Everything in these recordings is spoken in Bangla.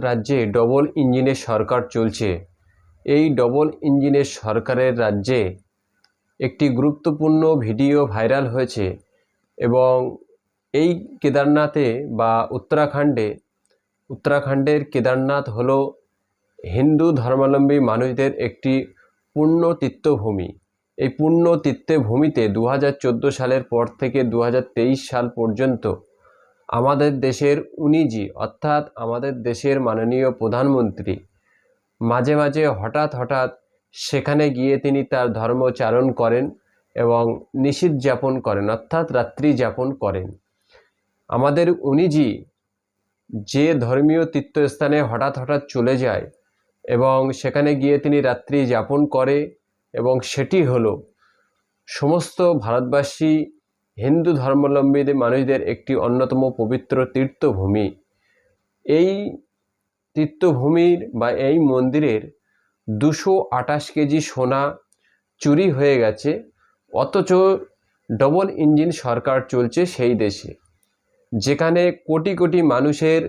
রাজ্যে ডবল ইঞ্জিনের সরকার চলছে। এই ডবল ইঞ্জিনের সরকারের রাজ্যে একটি গুরুত্বপূর্ণ ভিডিও ভাইরাল হয়েছে এবং এই কেদারনাথে বা উত্তরাখণ্ডে, উত্তরাখণ্ডের কেদারনাথ হল হিন্দু ধর্মাবলম্বী মানুষদের একটি পূর্ণ তীর্থভূমি এই পূর্ণ তীর্থভূমিতে দু হাজার চোদ্দ সালের পর থেকে দু হাজার তেইশ সাল পর্যন্ত আমাদের দেশের উনিজি, অর্থাৎ আমাদের দেশের মাননীয় প্রধানমন্ত্রী। মাঝে মাঝে হঠাৎ হঠাৎ সেখানে গিয়ে তিনি তার ধর্মচারণ করেন এবং নিশীথ যাপন করেন, অর্থাৎ রাত্রি যাপন করেন। আমাদের উনিজি যে ধর্মীয় তীর্থস্থানে হঠাৎ হঠাৎ চলে যায় এবং সেখানে গিয়ে তিনি রাত্রি যাপন করে এবং সেটি হলো সমস্ত ভারতবাসী হিন্দু ধর্মাবলম্বীদের মানুষদের একটি অন্যতম পবিত্র তীর্থভূমি। এই তীর্থভূমির বা এই মন্দিরের দুশো আটাশ কেজি সোনা চুরি হয়ে গেছে, অথচ ডবল ইঞ্জিন সরকার চলছে সেই দেশে, যেখানে কোটি কোটি মানুষের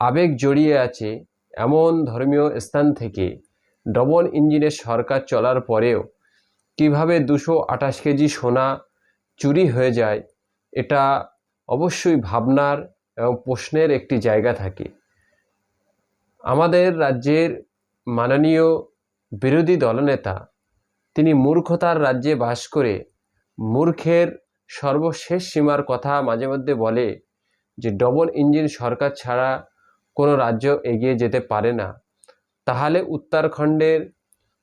আবেগ জড়িয়ে আছে এমন ধর্মীয় স্থান থেকে। ডবল ইঞ্জিনের সরকার চলার পরেও কীভাবে দুশো আঠাশ কেজি সোনা চুরি হয়ে যায়, এটা অবশ্যই ভাবনার এবং প্রশ্নের একটি জায়গা থাকে। আমাদের রাজ্যের মাননীয় বিরোধী দলনেতা, তিনি মূর্খতার রাজ্যে বাস করে মূর্খের সর্বশেষ সীমার কথা মাঝে মধ্যে বলে যে, ডবল ইঞ্জিন সরকার ছাড়া কোনো রাজ্য এগিয়ে যেতে পারে না। তাহলে উত্তরাখণ্ডের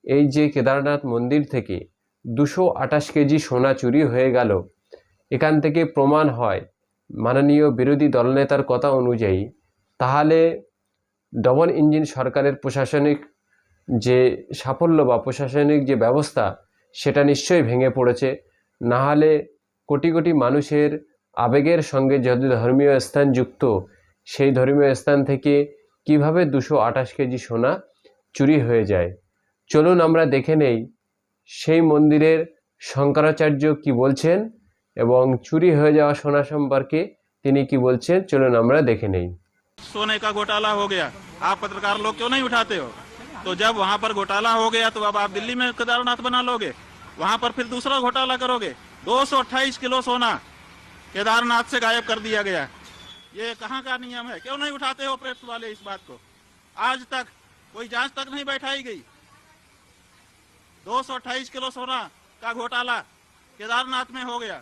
এই যে কেদারনাথ মন্দির থেকে দুশো আঠাশ কেজি সোনা চুরি হয়ে গেল। এখান থেকে প্রমাণ হয়, মাননীয় বিরোধী দলনেতার কথা অনুযায়ী। তাহলে ডবল ইঞ্জিন সরকারের প্রশাসনিক যে সাফল্য বা প্রশাসনিক যে ব্যবস্থা, সেটা নিশ্চয়ই ভেঙে পড়েছে। নাহলে কোটি কোটি মানুষের আবেগের সঙ্গে যদি ধর্মীয় স্থান যুক্ত, সেই ধর্মীয় স্থান থেকে কীভাবে দুশো আঠাশ কেজি সোনা চুরি হয়ে যায়? চলুন আমরা দেখে নেই সেই মন্দিরের শঙ্করাচার্য কি বলছেন এবং চুরি হয়ে যাওয়া সোনা সম্পর্কে তিনি কি বলছেন চলুন আমরা দেখে নেই सोने का घोटाला हो गया आप पत्रकार लोग क्यों नहीं उठाते हो तो जब वहां पर घोटाला हो गया तो अब आप दिल्ली में केदारनाथ बना लोगे वहां पर फिर दूसरा घोटाला करोगे 228 किलो सोना केदारनाथ से गायब कर दिया गया ये कहाँ का नियम है क्यों नहीं उठाते हो प्रेस वाले इस बात को आज तक कोई जांच तक नहीं बैठाई गई 228 किलो सोना का घोटाला केदारनाथ में हो गया।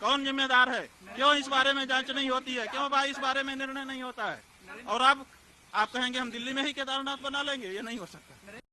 कौन जिम्मेदार है? क्यों इस बारे में जाँच नहीं होती है? क्यों भाई इस बारे में निर्णय नहीं होता है? और अब आप कहेंगे हम दिल्ली में ही केदारनाथ बना लेंगे? ये नहीं हो सकता।